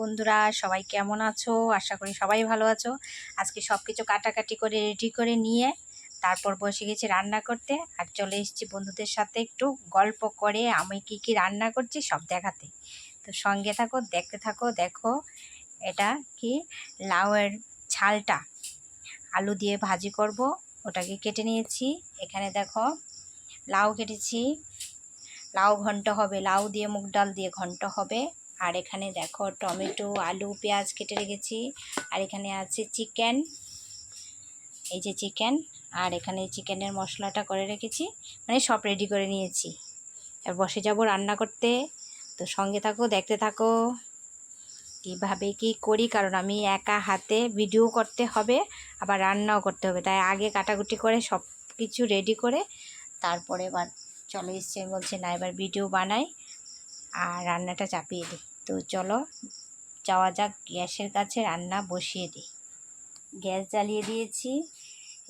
বন্ধুরা, সবাই কেমন আছো? আশা করি সবাই ভালো আছো। আজকে সব কিছু কাটাকাটি করে রেডি করে নিয়ে তারপর বসে গেছি রান্না করতে আর চলে এসেছি বন্ধুদের সাথে একটু গল্প করে আমি কি কি রান্না করছি সব দেখাতে। তো সঙ্গে থাকো, দেখতে থাকো, দেখো এটা কি লাউয়ের ঝালটা আলু দিয়ে ভাজি করব, ওটাকে কেটে নিয়েছি। এখানে দেখো লাউ কেটেছি। লাউ ঘন্ট হবে, লাউ দিয়ে মুগ ডাল দিয়ে ঘন্ট হবে। আর এখানে দেখো টমেটো, আলু, পেঁয়াজ কেটে রেখেছি। আর এখানে আছে চিকেন। এই যে চিকেন। আর এখানে চিকেনের মশলাটা করে রেখেছি। মানে সব রেডি করে নিয়েছি। আর বসে যাব রান্না করতে। তো সঙ্গে থাকো, দেখতে থাকো। কীভাবে কি করি? কারণ আমি একা হাতে ভিডিও করতে হবে, আবার রান্নাও করতে হবে। তাই আগে কাটাকুটি করে সব কিছু রেডি করে তারপরে এবার চলে এসছে। বলছে না, এবার ভিডিও বানাই। আর রান্নাটা চাপিয়ে দিই। তো চলো, যাওয়া যাক, গ্যাসের কাছে রান্না বসিয়ে দিই। গ্যাস জ্বালিয়ে দিয়েছি,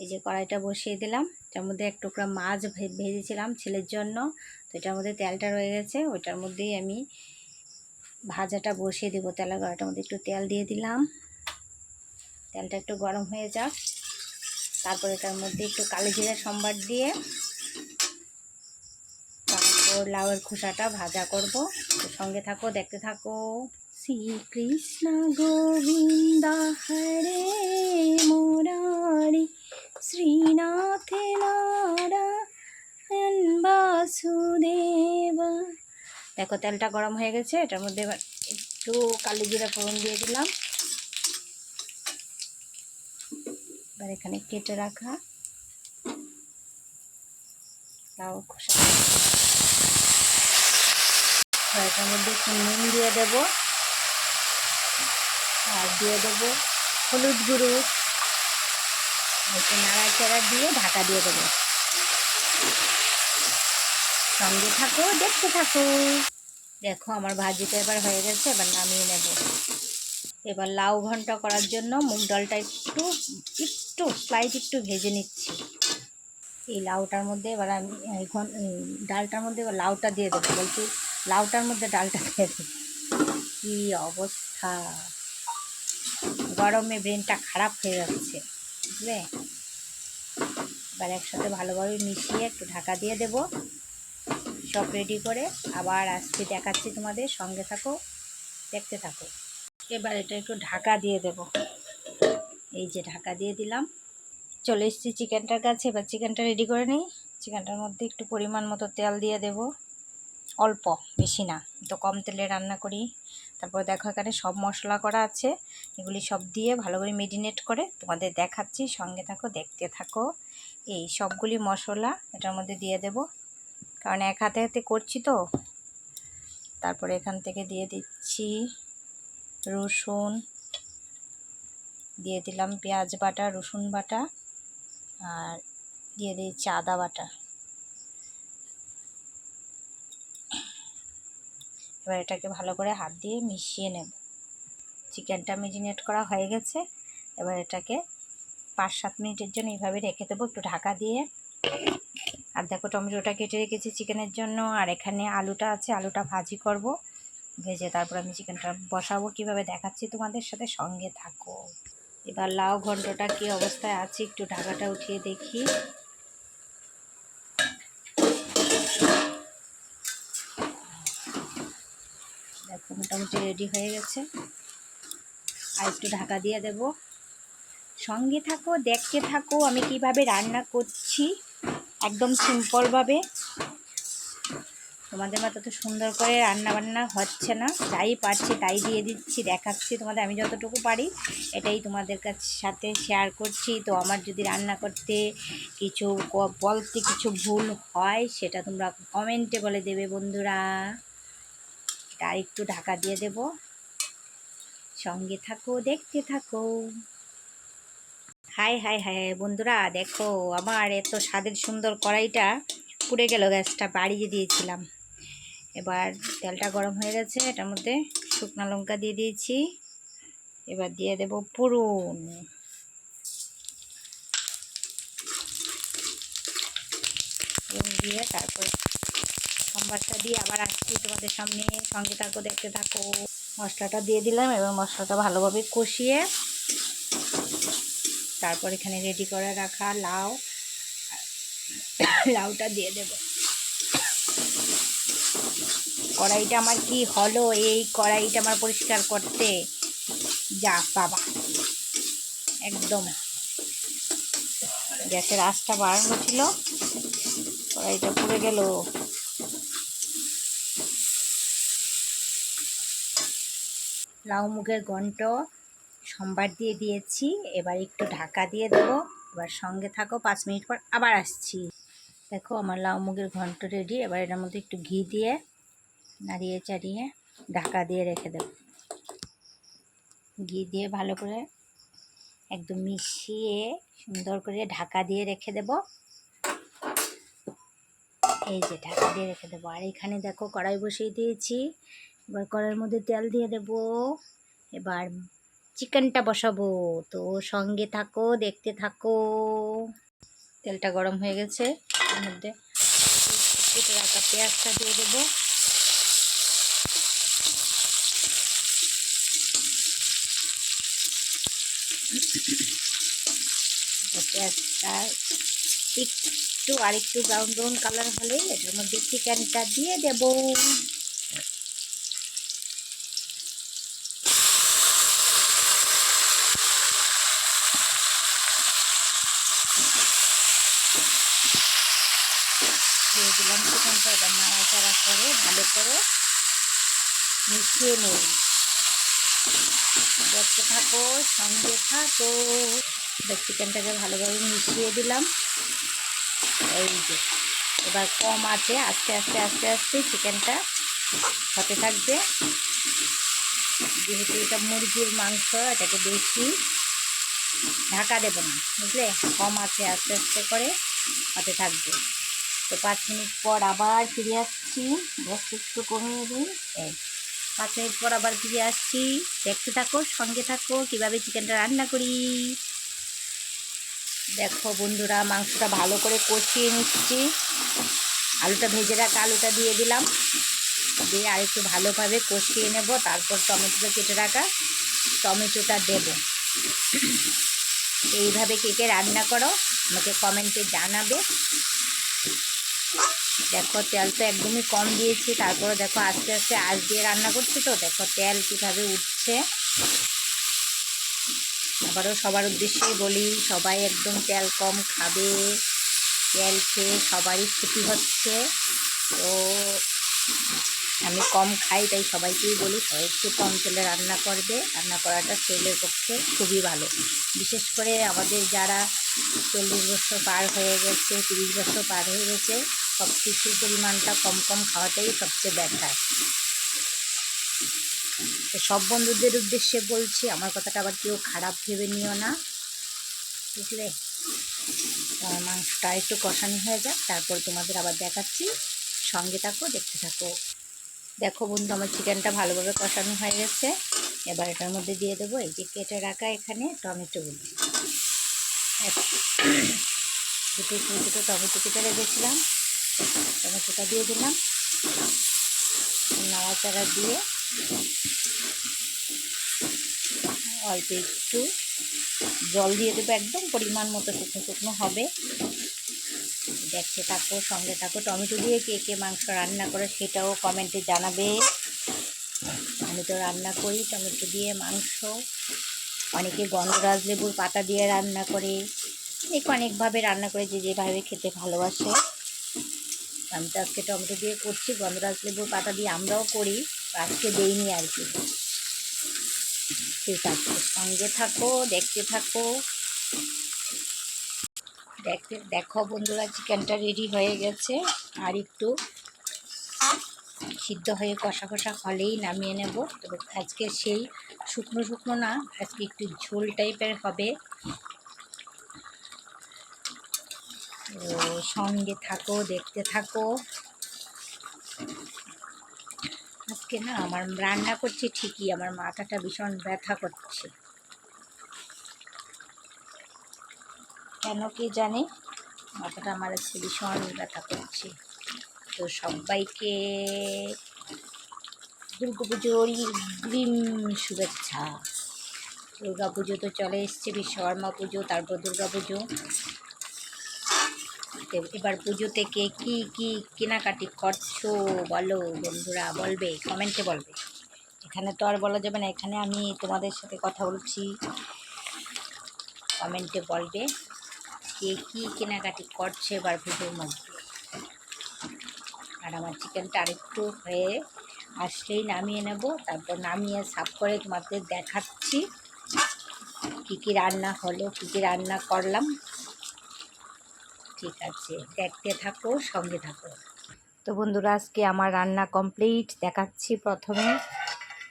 এই যে কড়াইটা বসিয়ে দিলাম। তার মধ্যে এক টুকরা মাছ ভেজেছিলাম ছেলের জন্য। তো এটার মধ্যে তেলটা রয়ে গেছে, ওইটার মধ্যেই আমি ভাজাটা বসিয়ে দেবো। তেলের কড়াইটার মধ্যে একটু তেল দিয়ে দিলাম। তেলটা একটু গরম হয়ে যাক। তারপর এটার মধ্যে একটু কালো জিরা সম্বার দিয়ে তারপর লাউয়ের খোসাটা ভাজা করব। সঙ্গে থাকো দেখতে থাকো। শ্রীকৃষ্ণ গোবিন্দ হরে মোরারি শ্রীনাথ নারায়ণ বাসুদেব। দেখো তেলটা গরম হয়ে গেছে এটার মধ্যে এবার একটু কালি জিরা ফোড়ন দিয়ে দিলাম। এবার এখানে কেটে রাখা লাউ খোসা। এটার মধ্যে একটু নুন দিয়ে দেব। আর দিয়ে দেব হলুদ গুঁড়ো। একটু নাড়াচাড়া দিয়ে ঢাকা দিয়ে দেবো। সঙ্গে থাকো, দেখতে থাকো। দেখো, আমার ভাজিটা এবার হয়ে গেছে, এবার নামিয়ে নেব। এবার লাউ ঘণ্টা করার জন্য মুগ ডালটা একটু একটু স্লাইট একটু ভেজে নিচ্ছি। এই লাউটার মধ্যে এবার আমি এখন ডালটার মধ্যে এবার লাউটা দিয়ে দেবো। বলছি লাউটার মধ্যে ডালটা দিয়ে কী অবস্থা? গরমে ব্রেনটা খারাপ হয়ে যাচ্ছে, বুঝলে? এবার একসাথে ভালোভাবে মিশিয়ে একটু ঢাকা দিয়ে দেব। সব রেডি করে আবার আজকে দেখাচ্ছি তোমাদের, সঙ্গে থাকো, দেখতে থাকো। এবার এটা একটু ঢাকা দিয়ে দেব। এই যে ঢাকা দিয়ে দিলাম। চলে এসেছি চিকেনটার কাছে, এবার চিকেনটা রেডি করে নিই। চিকেনটার মধ্যে একটু পরিমাণ মতো তেল দিয়ে দেব। অল্প, বেশি না। তো কম তেলে রান্না করি। তারপর দেখো এখানে সব মশলা করা আছে। এগুলি সব দিয়ে ভালো করে মেরিনেট করে তোমাদের দেখাচ্ছি। সঙ্গে থাকো, দেখতে থাকো। এই সবগুলি মশলা এটার মধ্যে দিয়ে দেব। কারণ এক হাতে হাতে করছি তো। তারপরে এখান থেকে দিয়ে দিচ্ছি রসুন। দিয়ে দিলাম পেঁয়াজ বাটা, রসুন বাটা। আর দিয়ে দিচ্ছি আদা বাটা। এবার এটাকে ভালো করে হাত দিয়ে মিশিয়ে নেব। চিকেনটা মেরিনেট করা হয়ে গেছে। এবার এটাকে পাঁচ সাত মিনিটের জন্য এইভাবে রেখে দেবো। একটু ঢাকা দিয়ে আর দেখো টমেটোটা কেটে রেখেছি চিকেনের জন্য। আর এখানে আলুটা আছে, আলুটা ভাজি করব। ভেজে তারপর আমি চিকেনটা বসাবো। কীভাবে দেখাচ্ছি তোমাদের সাথে সঙ্গে থাকো। এবার লাউ ঘন্টটা কি অবস্থায় আছে একটু ঢাকাটা উঠিয়ে দেখি। মোটামুটি রেডি হয়ে গেছে। আর একটু ঢাকা দিয়ে দেব। সঙ্গে থাকো, দেখতে থাকো আমি কীভাবে রান্না করছি। একদম সিম্পলভাবে। তোমাদের মতো তো সুন্দর করে রান্না বান্না হচ্ছে না। যাই পারছি তাই দিয়ে দিচ্ছি, দেখাচ্ছি তোমাদের। আমি যতটুকু পারি এটাই তোমাদের কাছে সাথে শেয়ার করছি। তো আমার যদি রান্না করতে কিছু বলতে কিছু ভুল হয়, সেটা তোমরা কমেন্টে বলে দেবে বন্ধুরা। এটা একটু ঢাকা দিয়ে দেব। সঙ্গে থাকো, দেখতে থাকো। হাই হাই হাই বন্ধুরা, দেখো, আমার এত স্বাদের সুন্দর কড়াইটা পুড়ে গেল, গ্যাসটা বাড়িয়ে দিয়েছিলাম। এবার তেলটা গরম হয়ে গেছে, এটার মধ্যে শুকনো লঙ্কা দিয়ে দিয়েছি। এবার দিয়ে দেব পুরুন দিয়ে তারপর সম্বারটা দিয়ে আবার আসছি তোমাদের সামনে। সঙ্গে থাকো, দেখতে থাকো। মশলাটা দিয়ে দিলাম, এবার মশলাটা ভালোভাবে কষিয়ে তারপর এখানে রেডি করে রাখা লাউ। লাউটা দিয়ে দেব। কড়াইটা আমার কি হলো? এই কড়াইটা আমার পরিষ্কার করতে। যা বাবা, একদম। গ্যাসের আঁচটা বাড়ানো ছিল, কড়াইটা পুড়ে গেল। লাউ মুগের ঘন্ট সোমবার দিয়ে দিয়েছি। এবার একটু ঢাকা দিয়ে দেবো। এবার সঙ্গে থাকো, পাঁচ মিনিট পর আবার আসছি। দেখো, আমার লাউ মুগের ঘন্ট রেডি এবার এটার মধ্যে একটু ঘি দিয়ে নাড়িয়ে চাড়িয়ে ঢাকা দিয়ে রেখে দেব। ঘি দিয়ে ভালো করে একদম মিশিয়ে সুন্দর করে ঢাকা দিয়ে রেখে দেব। এই যে ঢাকা দিয়ে রেখে দেবো। আর এখানে দেখো কড়াই বসিয়ে দিয়েছি। এবার কড়ার মধ্যে তেল দিয়ে দেব। এবার চিকেনটা বসাবো। তো সঙ্গে থাকো, দেখতে থাকো। তেলটা গরম হয়ে গেছে। এর মধ্যে কেটে রাখা পেঁয়াজটা দিয়ে দেবো। পেঁয়াজটা একটু আর একটু ব্রাউন ব্রাউন কালার হলে এটার মধ্যে চিকেনটা দিয়ে দেব দিয়ে দিলাম চিকেনটা এবার নাড়াচাড়া করে, ভালো করে মিশিয়ে নেই দেখতে থাকো, সঙ্গে থাকো। চিকেনটাকে ভালোভাবে মিশিয়ে দিলাম। এই যে, এবার কম আছে, আস্তে আস্তে আস্তে আস্তে চিকেনটা হতে থাকবে। যেহেতু এটা মুরগির মাংস, এটাকে বেশি ঢাকা দেবো না, বুঝলে? কম আছে, আস্তে আস্তে করে হতে থাকবে। তো পাঁচ মিনিট পর আবার ফিরে আসছি। গ্যাস একটু কমিয়ে দিই। এই, পাঁচ মিনিট পর আবার ফিরে আসছি। দেখতে থাকো, সঙ্গে থাকো, কীভাবে চিকেনটা রান্না করি। দেখো বন্ধুরা, মাংসটা ভালো করে কষিয়ে নিচ্ছি। আলুটা ভেজে রাখা, আলুটা দিয়ে দিলাম। দিয়ে আর একটু ভালোভাবে কষিয়ে নেব। তারপর টমেটোটা কেটে রাখা, টমেটোটা দেব। এইভাবে কে কে রান্না করো, আমাকে কমেন্টে জানাবে। দেখো, তেল তো একদমই কম দিয়েছি। তারপরে দেখো, আস্তে আস্তে আঁচ দিয়ে রান্না করছি তো। দেখো, তেল কীভাবে উঠছে। আবারও সবার উদ্দেশ্যেই বলি, সবাই একদম তেল কম খাবে। তেল খেয়ে সবারই ক্ষতি হচ্ছে। তো আমি কম খাই, তাই সবাইকেই বলি, সবাই একটু কম তেলে রান্না করবে। রান্না করাটা শরীরের পক্ষে খুবই ভালো। বিশেষ করে আমাদের যারা চল্লিশ বছর পার হয়ে গেছে, তিরিশ বছর পার হয়ে গেছে, সব কিছুর পরিমাণটা কম কম খাওয়াটাই সবচেয়ে ব্যাটার তো সব বন্ধুদের উদ্দেশ্যে বলছি, আমার কথাটা আবার কেউ খারাপ ভেবে নিও না। বুঝলে? মাংসটা একটু কষানি হয়ে যাক, তারপর তোমাদের আবার দেখাচ্ছি। সঙ্গে থাকো, দেখতে থাকো। দেখো বন্ধু, আমার চিকেনটা ভালোভাবে কষানো হয়ে গেছে। এবার এটার মধ্যে দিয়ে দেবো এই যে কেটে রাখা এখানে টমেটোগুলো দুটো ছোটো টমেটো কেটে রেখেছিলাম। টমেটোটা দিয়ে দিলাম। নাড়াচাড়া দিয়ে অল্প একটু জল দিয়ে দেবো, একদম পরিমাণ মতো শুকনো শুকনো হবে। দেখতে থাকো, সঙ্গে থাকো। টমেটো দিয়ে কে কে মাংস রান্না করে সেটাও কমেন্টে জানাবে। আমি তো রান্না করি টমেটো দিয়ে মাংস। অনেকে গন্ধরাজ লেবুর পাতা দিয়ে রান্না করে। অনেক অনেকভাবে রান্না করে যে যেভাবে খেতে ভালোবাসে। আমি তো আজকে টমেটো দিয়ে করছি, গন্ধরাজ লেবুর পাতা দিয়ে আমরাও করি আজকে দেইনি আর কি। ঠিক আছে, সঙ্গে থাকো, দেখতে থাকো। দেখতে, দেখো বন্ধুরা চিকেনটা রেডি হয়ে গেছে। আর একটু সিদ্ধ হয়ে কষা কষা হলেই নামিয়ে নেব। তবে আজকে সেই শুকনো শুকনো না, আজকে একটু ঝোল টাইপের হবে। তো সঙ্গে থাকো, দেখতে থাকো। আজকে না, আমার রান্না করছি ঠিকই, আমার মাথাটা ভীষণ ব্যথা করছে। কেন কি জানি? মাথাটা আমার আজকে ভীষণ ব্যথা করছে। তো সবাইকে দুর্গা পুজোরই গ্রিম শুভেচ্ছা। দুর্গা পুজো তো চলে এসছে, বিশ্বকর্মা পুজো, তারপর দুর্গা পুজো এবার পুজোতে কে কী কী কেনাকাটি করছ বলো বন্ধুরা, বলবে, কমেন্টে বলবে। এখানে তো আর বলা যাবে না, এখানে আমি তোমাদের সাথে কথা বলছি। কমেন্টে বলবে। কে কী কেনাকাটি করছে এবার পুজোর মধ্যে। আর আমার চিকেনটা আরেকটু হয়ে আসলেই নামিয়ে নেব, তারপর নামিয়ে সাফ করে তোমাদের দেখাচ্ছি কী কী রান্না হলো, কী কী রান্না করলাম। ঠিক আছে, দেখতে থাকো, সঙ্গে থাকো। তো বন্ধুরা, আজকে আমার রান্না কমপ্লিট, দেখাচ্ছি প্রথমে।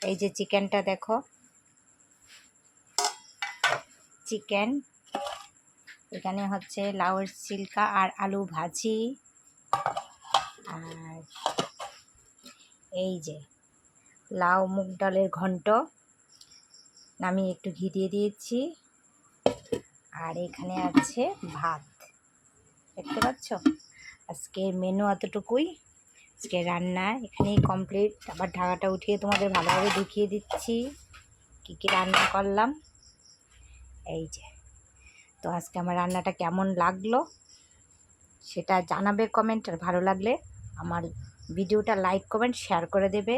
এই যে চিকেনটা দেখো। চিকেন এখানে হচ্ছে লাউয়ের সিল্কা আর আলু ভাজি। আর এই যে লাউ, মুগ ডালের ঘন্ট নামিয়ে একটু ঘি দিয়ে দিয়েছি। আর এখানে আছে ভাত। দেখতে পাচ্ছ? আজকের মেনু এতটুকুই। আজকে রান্না এখানেই কমপ্লিট। আবার ঢাকাটা উঠিয়ে তোমাদের ভালোভাবে দেখিয়ে দিচ্ছি। কী কী রান্না করলাম? এই যে। তো আজকে আমার রান্নাটা কেমন লাগল সেটা জানাবে কমেন্ট আর ভালো লাগলে আমার ভিডিওটা লাইক কমেন্ট শেয়ার করে দেবে।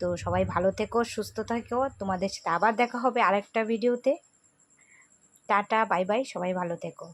তো সবাই ভালো থেকো, সুস্থ থেকো। তোমাদের সাথে আবার দেখা হবে আরেকটা ভিডিওতে। টাটা বাই বাই সবাই ভালো থেকো।